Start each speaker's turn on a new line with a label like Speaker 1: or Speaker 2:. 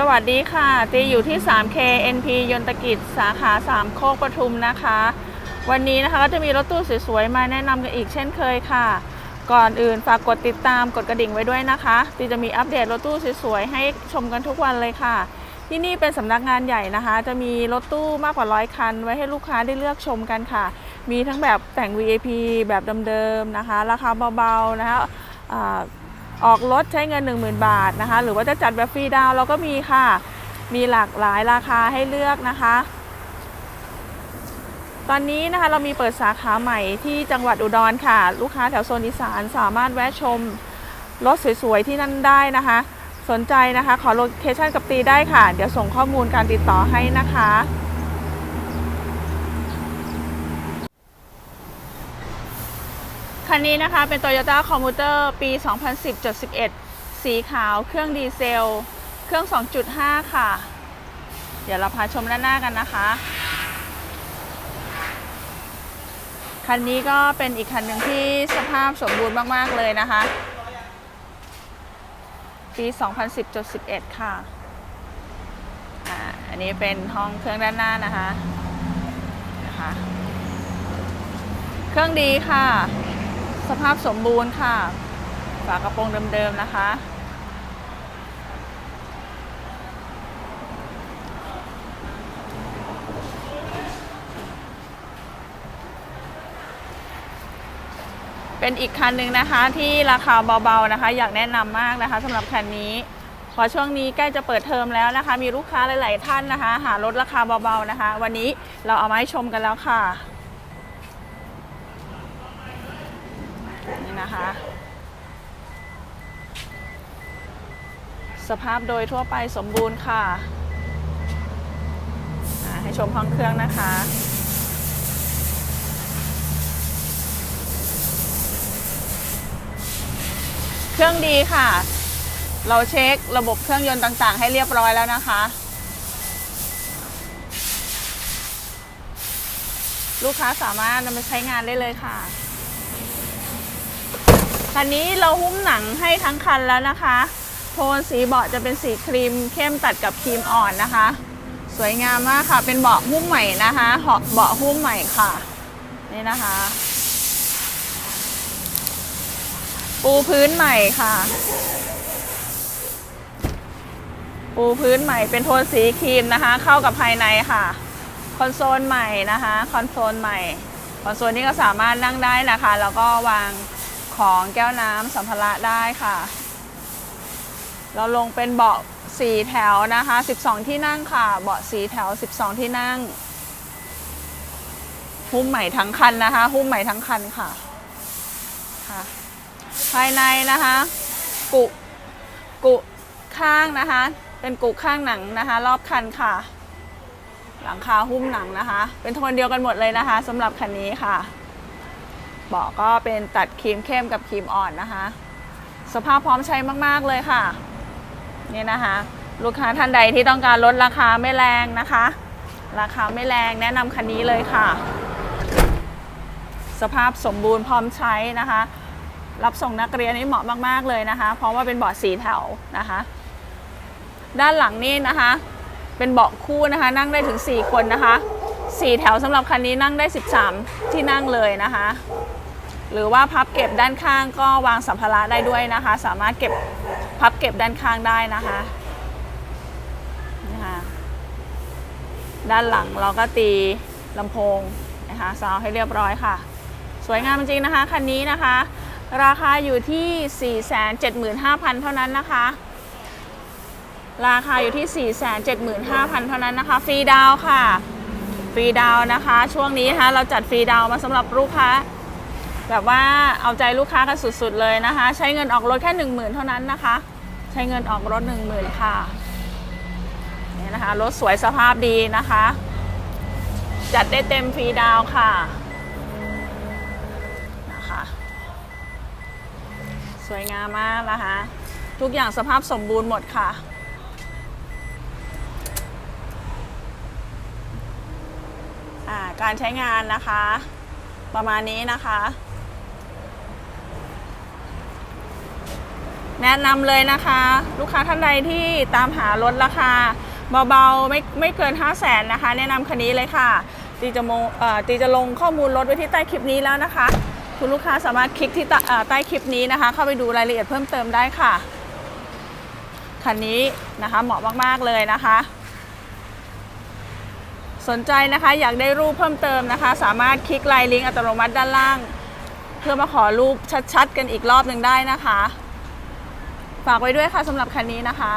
Speaker 1: สวัสดีค่ะตีอยู่ที่ 3K NP ยนตกิจสาขา3โคกปทุมนะคะ วันนี้นะคะก็จะมีรถตู้สวยๆมาแนะนำกันอีกเช่นเคยค่ะ ก่อนอื่นฝากกดติดตามกดกระดิ่งไว้ด้วยนะคะตีจะมีอัปเดตรถตู้สวยๆให้ชมกันทุกวันเลยค่ะ ที่นี่เป็นสำนักงานใหญ่นะคะ จะมีรถตู้มากกว่าร้อยคัน ไว้ให้ลูกค้าได้เลือกชมกันค่ะ มีทั้งแบบแต่ง VIP แบบเดิมๆนะคะ ราคาเบาๆนะคะ ออกรถใช้เงิน 10,000 บาทนะคะ หรือว่าจะจัดแบบฟรีดาวเราก็มีค่ะ มีหลากหลายราคาให้เลือกนะคะ ตอนนี้นะคะเรามีเปิดสาขาใหม่ที่จังหวัดอุดรค่ะ ลูกค้าแถวโซนอีสานสามารถแวะชมรถสวยๆที่นั่นได้นะคะ สนใจนะคะ ขอโลเคชั่นกับตีได้ค่ะ เดี๋ยวส่งข้อมูลการติดต่อให้นะคะ คันนี้นะคะเป็น Toyota Commuter ปี 2010.11 สีขาวเครื่องดีเซล เครื่อง 2.5 ค่ะ เดี๋ยวเราพาชมด้านหน้ากันนะคะ คันนี้ก็เป็นอีกคันหนึ่งที่สภาพสมบูรณ์มาก ๆ เลยนะคะ ปี 2010.11 ค่ะอ่าอันนี้เป็นห้องเครื่องด้านหน้านะคะนะคะ เครื่องดีค่ะ สภาพสมบูรณ์ค่ะ ฝากระโปรงเดิมๆนะคะ เป็นอีกคันหนึ่งนะคะที่ราคาเบาๆนะคะ อยากแนะนำมากนะคะสำหรับคันนี้เพอช่วงนี้ใกล้จะเปิดเทอมแล้วนะคะ มีลูกค้าหลาย ๆ ท่านนะคะ หารถราคาเบาๆนะคะ วันนี้เราเอามาให้ชมกันแล้วค่ะ นะคะ สภาพโดยทั่วไปสมบูรณ์ค่ะ ให้ชมห้องเครื่องนะคะเครื่องดีค่ะ เราเช็คระบบเครื่องยนต์ต่างๆ ให้เรียบร้อยแล้วนะคะ ลูกค้าสามารถนำไปใช้งานได้เลยค่ะ คันนี้เราหุ้มหนังให้ทั้งคันแล้วนะคะ โทนสีเบาะจะเป็นสีครีมเข้มตัดกับครีมอ่อนนะคะ สวยงามมากค่ะ เป็นเบาะหุ้มใหม่นะคะเหาเบาะหุ้มใหม่ค่ะ นี่นะคะ ปูพื้นใหม่ค่ะ ปูพื้นใหม่เป็นโทนสีครีมนะคะ เข้ากับภายในค่ะ คอนโซลใหม่นะคะ คอนโซลใหม่คอนโซลนี้ก็สามารถนั่งได้นะคะ แล้วก็วาง ของแก้วน้ำสัมภาระได้ค่ะ เราลงเป็นเบาะสีแถวนะคะ 12 ที่นั่งค่ะ เบาะสีแถว 12 ที่นั่ง หุ้มใหม่ทั้งคันนะคะ หุ้มใหม่ทั้งคันค่ะค่ะ ภายในนะคะ กุกุข้างนะคะ เป็นกุข้างหนังนะคะ รอบคันค่ะ หลังคาหุ้มหนังนะคะ เป็นโทนเดียวกันหมดเลยนะคะสำหรับคันนี้ค่ะ เบาะก็เป็นตัดครีมเข้มกับครีมอ่อนนะคะ สภาพพร้อมใช้มากๆเลยค่ะ นี่นะคะ ลูกค้าท่านใดที่ต้องการลดราคาไม่แรงนะคะ ราคาไม่แรงแนะนำคันนี้เลยค่ะ สภาพสมบูรณ์พร้อมใช้นะคะ รับส่งนักเรียนนี่เหมาะมากๆเลยนะคะ เพราะว่าเป็นเบาะสีแถวนะคะ ด้านหลังนี่นะคะ เป็นเบาะคู่นะคะ นั่งได้ถึง 4 คนนะคะ4แถวสำหรับคันนี้นั่งได้ 13 ที่นั่งเลยนะคะ หรือว่าพับเก็บด้านข้างก็วางสัมภาระได้ด้วยนะคะ สามารถเก็บพับเก็บด้านข้างได้นะคะนะคะด้านหลังเราก็ตีลำโพงนะคะซาวให้เรียบร้อยค่ะ สวยงามจริงนะคะคันนี้นะคะ ราคาอยู่ที่ 475,000 เท่านั้นนะคะ ราคาอยู่ที่ 475,000 เท่านั้นนะคะ ฟรีดาวค่ะ ฟรีดาวนะคะ ช่วงนี้นะคะเราจัดฟรีดาวมาสำหรับลูกค้า แบบว่าเอาใจลูกค้ากันสุดๆเลยนะคะ ใช้เงินออกรถแค่10,000เท่านั้นนะคะ ใช้เงินออกรถ 10,000ค่ะนี่นะคะรถสวยสภาพดีนะคะ จัดได้เต็มฟรีดาวค่ะนะคะสวยงามมากนะคะ ทุกอย่างสภาพสมบูรณ์หมดค่ะการใช้งานนะคะ ประมาณนี้นะคะ แนะนำเลยนะคะ ลูกค้าท่านใดที่ตามหารถราคาเบาๆไม่ไม่เกิน 5 0 0แสนนะคะ แนะนำคันนี้เลยค่ะตีจะโมเอ่อตีจะลงข้อมูลรถไว้ที่ใต้คลิปนี้แล้วนะคะ คุณลูกค้าสามารถคลิกที่ใต้คลิปนี้นะคะ เข้าไปดูรายละเอียดเพิ่มเติมได้ค่ะคันนี้นะคะเหมาะมากๆเลยนะคะ สนใจนะคะอยากได้รูปเพิ่มเติมนะคะ สามารถคลิกไลน์ลิงก์อัตโนมัติด้านล่าง เพื่อมาขอรูปชัดๆ กันอีกรอบหนึ่งได้นะคะ ฝากไว้ด้วยค่ะสำหรับคันนี้นะคะ